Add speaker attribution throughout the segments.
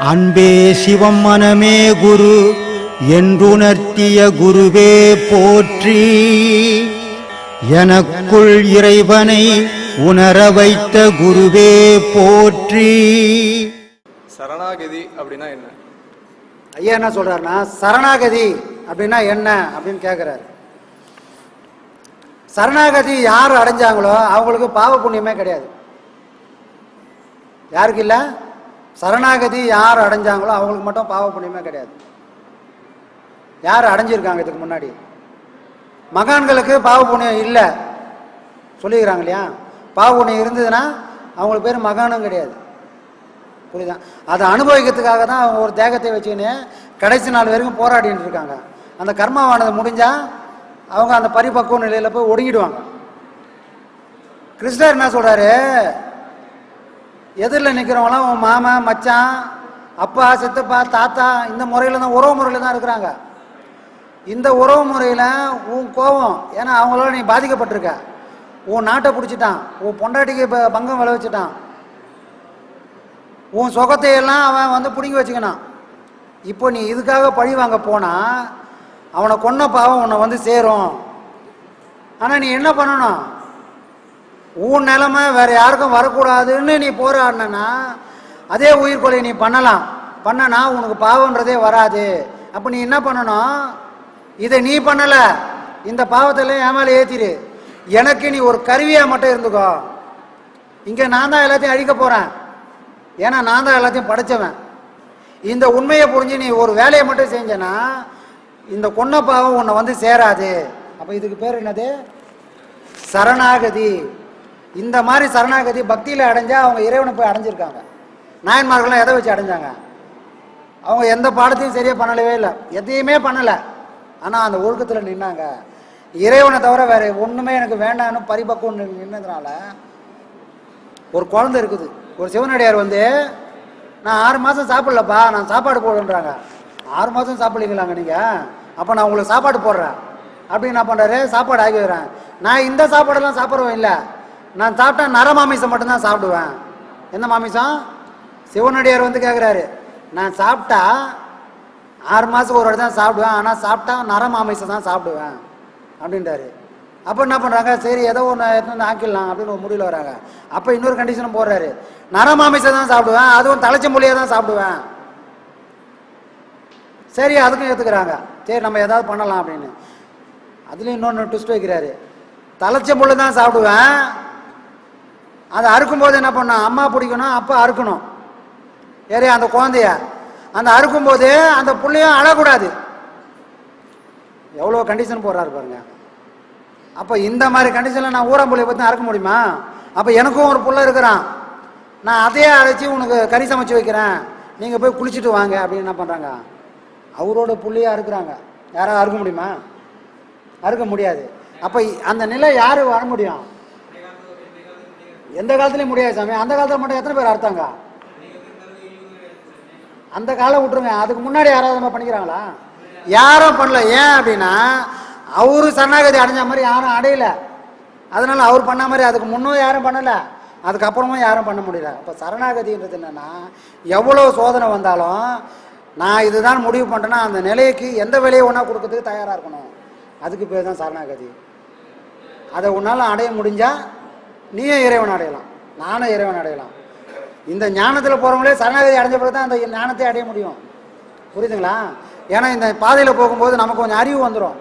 Speaker 1: அன்பே சிவம் மனமே குரு என்றுணர்த்திய குருவே போற்றி. எனக்குள் இறைவனை உணர வைத்த குருவே போற்றி.
Speaker 2: சரணாகதி அப்படின்னா என்ன?
Speaker 3: ஐயா என்ன சொல்றாருன்னா சரணாகதி அப்படின்னா என்ன அப்படின்னு கேட்குறாரு சரணாகதி யார் அடைஞ்சாங்களோ அவங்களுக்கு பாவ புண்ணியமே கிடையாது. யாருக்கு இல்லை? சரணாகதி யார் அடைஞ்சாங்களோ அவங்களுக்கு மட்டும் பாவ புண்ணியமே கிடையாது. யார் அடைஞ்சிருக்காங்க இதுக்கு முன்னாடி? மகான்களுக்கு பாவ புண்ணியம் இல்லை. சொல்லிக்கிறாங்க இல்லையா? பாவ புண்ணியம் இருந்ததுன்னா அவங்களுக்கு பேர் மகானும் கிடையாது. புரியுதா? அதை அனுபவிக்கிறதுக்காக தான் அவங்க ஒரு தேகத்தை வச்சுக்கின்னு கடைசி நாள் வரைக்கும் போராடிட்டு இருக்காங்க. அந்த கர்மாவானது முடிஞ்சால் அவங்க அந்த பரிபக்குவ நிலையில் போய் ஒடுங்கிடுவாங்க. கிருஷ்ணர் என்ன சொல்கிறாரு எதிரில் நிற்கிறவங்களாம் உன் மாமா மச்சான் அப்பா சித்தப்பா தாத்தா இந்த முறையில் தான் உறவு முறையில் தான் இருக்கிறாங்க. இந்த உறவு முறையில் உன் கோபம் ஏன்னா அவங்களால நீ பாதிக்கப்பட்டிருக்க. உன் நாட்டை பிடிச்சிட்டான். உன் பொண்டாட்டிக்கு இப்போ பங்கம் விளைவிச்சிட்டான். உன் சொகத்தையெல்லாம் அவன் வந்து பிடுங்கி வச்சுக்கணும் இப்போ நீ இதுக்காக பழி வாங்க போனால் அவனை கொன்ன பாவம் உன்னை வந்து சேரும். ஆனால் நீ என்ன பண்ணணும்? உன் நிலமை வேறு யாருக்கும் வரக்கூடாதுன்னு நீ போராடினா அதே உயிர்கொலை நீ பண்ணலாம். பண்ணனா உனக்கு பாவன்றதே வராது. அப்போ நீ என்ன பண்ணணும்? இதை நீ பண்ணலை. இந்த பாவத்தெல்லாம் என் மேலே ஏற்றிடு எனக்கு நீ ஒரு கருவியாக மட்டும் இருந்துக்கோ. இங்கே நான் தான் எல்லாத்தையும் அழிக்க போகிறேன் ஏன்னா நான் தான் எல்லாத்தையும் படைச்சவன். இந்த உண்மையை புரிஞ்சு நீ ஒரு வேலையை மட்டும் செஞ்சனா இந்த கொன்ன பாவம் உன்னை வந்து சேராது. அப்போ இதுக்கு பேர் என்னது? சரணாகதி. இந்த மாதிரி சரணாகதி பக்தியில் அடைஞ்சா அவங்க இறைவனை போய் அடைஞ்சிருக்காங்க. நாயன்மார்கள்லாம் எதை வச்சு அடைஞ்சாங்க? அவங்க எந்த பாடத்தையும் சரியாக பண்ணலவே இல்லை. எதையுமே பண்ணலை. ஆனால் அந்த ஒழுக்கத்தில் நின்னாங்க. இறைவனை தவிர வேறு ஒன்றுமே எனக்கு வேண்டாம்னு பரிபக்குவம் நின்னதுனால ஒரு குழந்தை இருக்குது. ஒரு சிவனடியார் வந்து நான் ஆறு மாதம் சாப்பிட்லப்பா நான் சாப்பாடு போடுன்றாங்க ஆறு மாதம் சாப்பிடலீங்களாங்க நீங்கள் அப்போ நான் உங்களுக்கு சாப்பாடு போடுறேன். அப்படின்னு என்ன பண்ணுறாரு சாப்பாடு ஆகி வைக்கிறேன் நான் இந்த சாப்பாடெல்லாம் சாப்பிட்றவன் இல்லை. நான் சாப்பிட்டா நர மாமிசம் மட்டும்தான் சாப்பிடுவேன். என்ன மாமிசம்? சிவனடியார் வந்து கேட்குறாரு நான் சாப்பிட்டா ஆறு மாதத்துக்கு ஒரு வாட்டி தான் சாப்பிடுவேன். ஆனால் சாப்பிட்டா நர மாமிசம் தான் சாப்பிடுவேன். அப்படின்றாரு. அப்போ என்ன பண்ணுறாங்க சரி ஏதோ ஒன்று எடுத்து வந்து ஆக்கிடலாம் அப்படின்னு ஒரு முடிவில் வராங்க அப்போ இன்னொரு கண்டிஷனும் போடுறாரு. நரமாமிசம் தான் சாப்பிடுவேன். அதுவும் தலைச்ச மொழியாக தான் சாப்பிடுவேன். சரி அதுக்கும் ஏற்றுக்கிறாங்க சரி நம்ம ஏதாவது பண்ணலாம் அப்படின்னு. அதுலேயும் இன்னொன்று ட்விஸ்ட் வைக்கிறாரு. தலைச்ச முள்ளு தான் சாப்பிடுவேன். அதை அறுக்கும்போது என்ன பண்ணும்? அம்மா பிடிக்கணும் அப்பா அறுக்கணும். ஏறி அந்த குழந்தைய. அந்த அறுக்கும்போது அந்த புள்ளையும் அழக்கூடாது. எவ்வளோ கண்டிஷன் போடுறாரு பாருங்க. அப்போ இந்த மாதிரி கண்டிஷனில் நான் ஊரம்புள்ளைய பற்றி அறுக்க முடியுமா? அப்போ எனக்கும் ஒரு புள்ள இருக்கிறான். நான் அதையே அழைச்சி உனக்கு கறி சமைச்சு வைக்கிறேன். நீங்கள் போய் குளிச்சுட்டு வாங்க அப்படின்னு என்ன பண்ணுறாங்க அவரோட புள்ளையா இருக்கிறாங்க. யாராவது அறுக்க முடியுமா? அறுக்க முடியாது. அப்போ அந்த நிலை யார் வர முடியும்? எந்த காலத்துலையும் முடியாது சாமி. அந்த காலத்தில் மட்டும் எத்தனை பேர் அறுத்தாங்க? அந்த காலம் விட்டுருங்க. அதுக்கு முன்னாடி யாராவது நம்ம பண்ணிக்கிறாங்களா? யாரும் பண்ணல. ஏன் அப்படின்னா அவரு சரணாகதி அடைஞ்ச மாதிரி யாரும் அடையல. அதனால அவர் பண்ண மாதிரி அதுக்கு முன்னும் யாரும் பண்ணலை. அதுக்கப்புறமும் யாரும் பண்ண முடியல. அப்போ சரணாகதின்றது என்னென்னா எவ்வளோ சோதனை வந்தாலும் நான் இதுதான் முடிவு பண்ணுறேன்னா அந்த நிலைக்கு எந்த விலையை ஒன்றா கொடுக்கறதுக்கு தயாராக இருக்கணும்? அதுக்கு பேர் தான் சரணாகதி. அதை உன்னால் அடைய முடிஞ்சால் நீயும் இறைவன் அடையலாம். நானும் இறைவன் அடையலாம். இந்த ஞானத்தில் போகிறவங்களே சரணாகதி அடைஞ்ச பிறகு தான் அந்த ஞானத்தை அடைய முடியும். புரியுதுங்களா? ஏன்னா இந்த பாதையில் போகும்போது நமக்கு கொஞ்சம் அறிவு வந்துடும்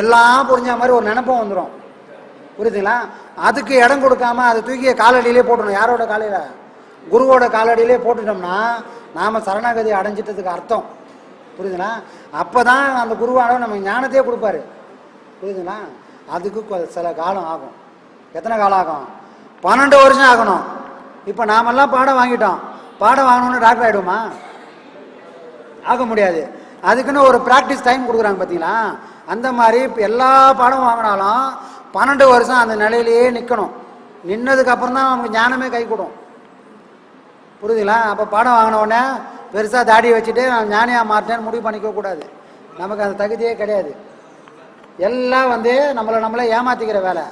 Speaker 3: எல்லாம் புரிஞ்ச மாதிரி ஒரு நினப்பும் வந்துடும் புரியுதுங்களா? அதுக்கு இடம் கொடுக்காம அதை தூக்கி காலடியிலே போட்டணும் யாரோட காலையில்? குருவோட காலடியிலே போட்டுட்டோம்னா நாம் சரணாகதி அடைஞ்சிட்டதுக்கு அர்த்தம். புரியுதுனா அப்போ தான் அந்த குருவானவர் நம்ம ஞானத்தையே கொடுப்பாரு. புரியுதுனா அதுக்கு சில காலம் ஆகும். எத்தனை காலம் ஆகும்? பன்னெண்டு வருஷம் ஆகணும். இப்போ நாமெல்லாம் பாடம் வாங்கிட்டோம். பாடம் வாங்கணும்னு டாக்டர் ஆகிடுமா ஆக முடியாது. அதுக்குன்னு ஒரு ப்ராக்டிஸ் டைம் கொடுக்குறாங்க பார்த்தீங்களா அந்த மாதிரி இப்போ எல்லா பாடம் வாங்கினாலும் பன்னெண்டு வருஷம் அந்த நிலையிலேயே நிற்கணும் நின்னதுக்கு அப்புறம் தான் நமக்கு ஞானமே கை புரியுதுங்களா? அப்போ பாடம் வாங்கின உடனே பெருசாக தாடி வச்சுட்டு நான் ஞானியாக மாட்டேன்னு முடிவு பண்ணிக்க கூடாது. நமக்கு அந்த தகுதியே கிடையாது. எல்லாம் வந்து நம்மளை நம்மளே ஏமாற்றிக்கிற வேலை.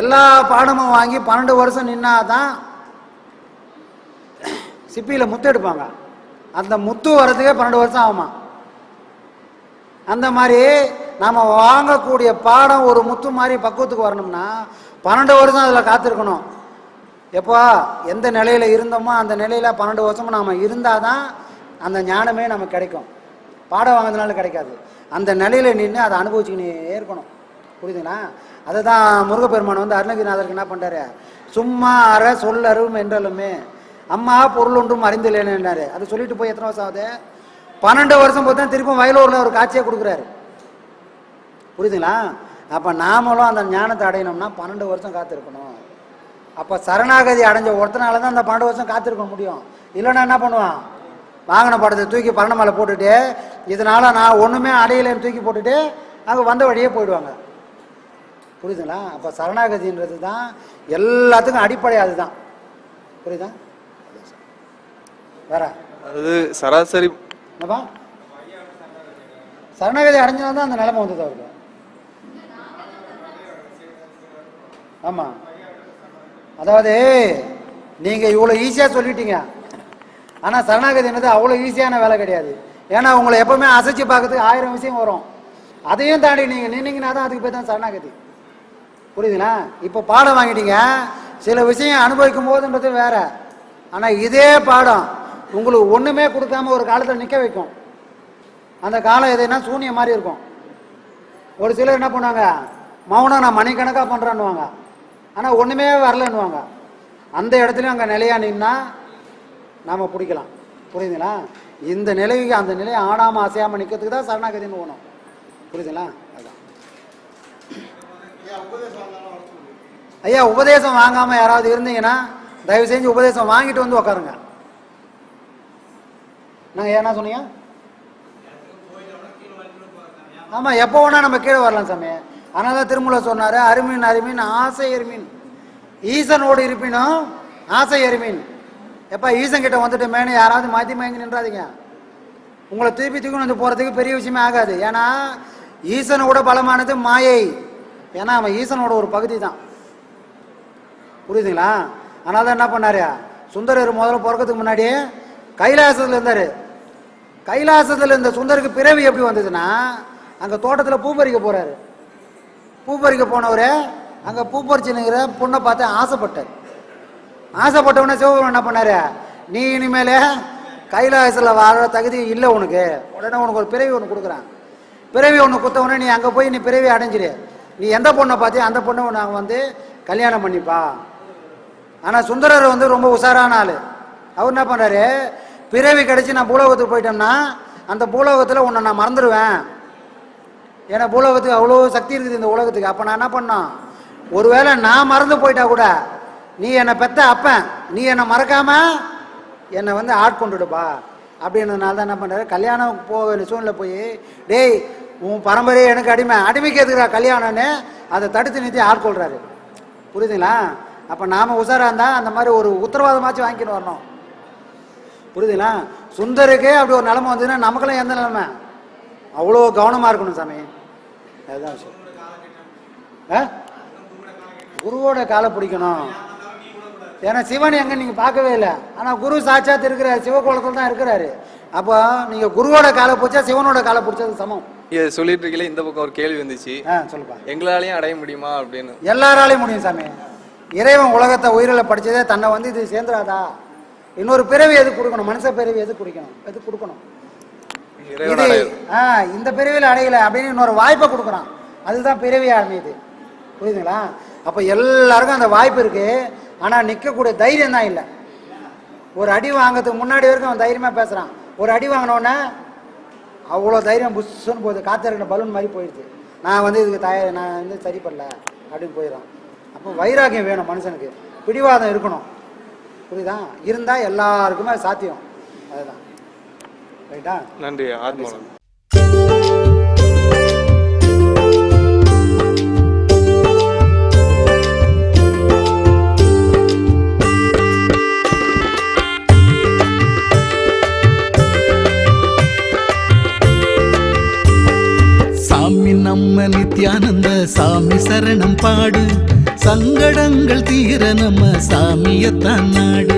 Speaker 3: எல்லா பாடமும் வாங்கி பன்னெண்டு வருஷம் நின்னா தான் சிப்பியில் முத்து எடுப்பாங்க. அந்த முத்து வர்றதுக்கே பன்னெண்டு வருஷம் ஆகுமா? அந்த மாதிரி நாம் வாங்கக்கூடிய பாடம் ஒரு முத்து மாதிரி பக்குவத்துக்கு வரணும்னா பன்னெண்டு வருஷம் அதில் காத்திருக்கணும். எப்போ எந்த நிலையில் இருந்தோமோ அந்த நிலையில் பன்னெண்டு வருஷமும் நாம் இருந்தால் தான் அந்த ஞானமே நமக்கு கிடைக்கும். பாடம் வாங்கினதுனால கிடைக்காது. அந்த நிலையில் நின்று அதை அனுபவிச்சுக்கினே இருக்கணும். புரியுதுங்களா? அதை தான் முருகப்பெருமான் வந்து அருணகிரிநாதருக்கு என்ன பண்ணுறாரு சும்மா அற சொல்லரும் என்றாலுமே அம்மா பொருள் ஒன்றும் அறிந்தில்லைன்னாரு அது சொல்லிட்டு போய் எத்தனை வருஷம் ஆகுது? பன்னெண்டு வருஷம் பார்த்தா தான் வயலூரில் ஒரு காட்சியை கொடுக்குறாரு. புரியுதுங்களா? அப்போ நாமளும் அந்த ஞானத்தை அடையணும்னா பன்னெண்டு வருஷம் காத்திருக்கணும். அப்போ சரணாகதி அடைஞ்ச ஒருத்தனால தான் அந்த பன்னெண்டு வருஷம் காத்திருக்க முடியும். இல்லைன்னா என்ன பண்ணுவான்? வாங்கின படத்தை தூக்கி பரணமலை போட்டுட்டு இதனால நான் ஒன்றுமே அடையலைன்னு தூக்கி போட்டுட்டு அங்கே வந்த வழியே போயிடுவாங்க. புரியுதுங்களா? அப்போ சரணாகதின்றது தான் எல்லாத்துக்கும் அடிப்படை அதுதான். புரியுதா? வேற?
Speaker 2: அது சராசரி
Speaker 3: என்னப்பா? சரணாகதி அடைஞ்சனால தான் அந்த நிலைமை வந்தது அவருக்கு ஆமாம் அதாவது நீங்கள் இவ்வளோ ஈஸியாக சொல்லிட்டீங்க. ஆனால் சரணாகதி என்னது? அவ்வளோ ஈஸியான வேலை கிடையாது. ஏன்னா உங்களை எப்பவுமே அசைச்சு பார்க்கறதுக்கு ஆயிரம் விஷயம் வரும். அதையும் தாண்டி நீங்கள் நின்னீங்கன்னா தான் அதுக்கு பேர் தான் சரணாகதி. புரியுதுங்களா? இப்போ பாடம் வாங்கிட்டீங்க. சில விஷயம் அனுபவிக்கும் போதுன்றது வேற. ஆனால் இதே பாடம் உங்களுக்கு ஒன்றுமே கொடுக்காம ஒரு காலத்தில் நிற்க வைக்கும். அந்த காலம் எதுனா சூனியம் மாதிரி இருக்கும். ஒரு சிலர் என்ன பண்ணுவாங்க? மௌனம் நான் மணிக்கணக்காக பண்ணுறேன்னுவாங்க ஆனால் ஒன்றுமே வரலன்னுவாங்க. அந்த இடத்துலையும் அங்கே நிலையா நின்னா நாம் பிடிக்கலாம். புரியுதுங்களா? இந்த நிலைக்கு அந்த நிலையை ஆடாமல் அசையாமல் நிற்கிறதுக்கு தான் சரணாகதின்னு போகணும். புரியுதுங்களா? அதுதான் ஐயா உபதேசம் வாங்காமல் யாராவது இருந்தீங்கன்னா தயவு செஞ்சு உபதேசம் வாங்கிட்டு வந்து உக்காருங்க. நாங்கள் என்ன சொன்னீங்க? ஆமாம் எப்போ வேணால் நம்ம கீழே வரலாம் சாமி. அதனால தான் திருமூல சொன்னார் அருமின் அருமீன் ஆசை எருமீன் ஈசனோடு இருப்பினும் ஆசை எருமீன் எப்போ ஈசன் கிட்ட வந்துட்டு மேனு யாராவது மாற்றி மயங்கி நின்றாதீங்க. உங்களை திருப்பி தூக்கி வந்து போகிறதுக்கு பெரிய விஷயமே ஆகாது. ஏன்னா ஈசனோட பலமானது மாயை. ஏன்னா அவன் ஈசனோட ஒரு பகுதி தான் புரியுதுங்களா? அதனால தான் என்ன பண்ணாரு? சுந்தரர் முதல்ல பிறக்கிறதுக்கு முன்னாடி கைலாசத்தில் இருந்தார். கைலாசத்தில் இருந்த சுந்தருக்கு பிறவி எப்படி வந்ததுன்னா அங்கே தோட்டத்தில் பூ பறிக்க போகிறாரு பூ பறிக்க போனவர் அங்கே பூ பறிச்சுனுங்கிற பொண்ணை பார்த்து ஆசைப்பட்டார். ஆசைப்பட்ட சிவபெருமன் என்ன பண்ணார்? நீ இனிமேல் கைலாசத்தில் வாழ தகுதி இல்லை உனக்கு. உடனே உனக்கு ஒரு பிறவி ஒன்று கொடுக்குறான். பிறவி ஒன்று கொடுத்த உடனே நீ அங்கே போய் நீ பிறவி அடைஞ்சிரு. நீ எந்த பொண்ணை பார்த்தியோ அந்த பொண்ணை நாங்கள் வந்து கல்யாணம் பண்ணிப்பா. ஆனால் சுந்தரர் வந்து ரொம்ப உஷாரான ஆள். அவர் என்ன பண்ணுறாரு பிறவி கிடச்சி நான் பூலோகத்துக்கு போயிட்டோம்னா அந்த பூலோகத்தில் உன்னை நான் மறந்துடுவேன். ஏன்னா பூலோகத்துக்கு அவ்வளோ சக்தி இருக்குது இந்த உலகத்துக்கு. அப்போ நான் என்ன பண்ணோம்? ஒருவேளை நான் மறந்து போயிட்டா கூட நீ என்னை பெத்த அப்பன் நீ என்னை மறக்காம என்னை வந்து ஆட்கொண்டுடுப்பா அப்படின்றதுனால தான் என்ன பண்ணுறாரு கல்யாணம் போக வேண்டிய சூழ்நிலை போய் டேய் உன் பரம்பரையே எனக்கு அடிமை அடிமைக்கு எதுக்குறா கல்யாணம்னு அதை தடுத்து நிறுத்தி ஆட்கொள்கிறாரு புரியுதுங்களா? அப்போ நாம் உஷாராக இருந்தால் அந்த மாதிரி ஒரு உத்தரவாதமாச்சும் வாங்கிட்டு வரணும். புரியுதுங்களா? சுந்தருக்கே அப்படி ஒரு நிலமை வந்ததுன்னா நமக்கெல்லாம் எந்த நிலமை? அவ்வளோ கவனமாக இருக்கணும் சாமி. அதுதான் விஷயம் ஆ? குருவோட காலை பிடிக்கணும். ஏன்னா சிவன் எங்க நீங்க பார்க்கவே இல்லை. ஆனா குரு சாட்சாத் இருக்கிறாரு சிவகோலத்தில் தான் இருக்கிறாரு. அப்போ நீங்க குருவோட காலை பிடிச்சா சிவனோட காலை பிடிச்சது சமம்.
Speaker 2: இதை சொல்லிட்டு இருக்கல இந்த பக்கம் ஒரு கேள்வி வந்துச்சு.
Speaker 3: சொல்லுப்பா.
Speaker 2: எங்களாலையும் அடைய முடியுமா அப்படின்னு.
Speaker 3: எல்லாராலையும் முடியும் சாமி. இறைவன் உலகத்தை உயிரில படிச்சதே தன்னை வந்து இது சேர்ந்துராதா இன்னொரு பிறவி எது கொடுக்கணும்? மனுஷ பிறவி எது குடிக்கணும்? எது கொடுக்கணும்? இது ஆ இந்த பிறவியில் அடையல அப்படின்னு இன்னொரு வாய்ப்பை கொடுக்குறான். அதுதான் பிறவி அமையுது புரியுதுங்களா? அப்போ எல்லாருக்கும் அந்த வாய்ப்பு இருக்கு. ஆனால் நிற்கக்கூடிய தைரியம் தான் இல்லை. ஒரு அடி வாங்கிறதுக்கு முன்னாடி வரைக்கும் அவன் தைரியமாக பேசுகிறான் ஒரு அடி வாங்கினோடனே அவ்வளோ தைரியம் புஷ்ஷுன்னு போகுது. காத்திருக்கிற பலூன் மாதிரி போயிடுது. நான் வந்து இதுக்கு தயார் நான் வந்து சரி பண்ணல அப்படின்னு போயிடுறான். அப்போ வைராக்கியம் வேணும் மனுஷனுக்கு. பிடிவாதம் இருக்கணும். புரியுதா? இருந்தால் எல்லாருக்குமே சாத்தியம். அதுதான். ரைட்டா?
Speaker 2: நன்றி ஆத்மானம்
Speaker 4: சாமி நம்ம நித்யானந்த சாமி சரணம் பாடு. சங்க தீர நம்ம சாமியத்தான் நாடு.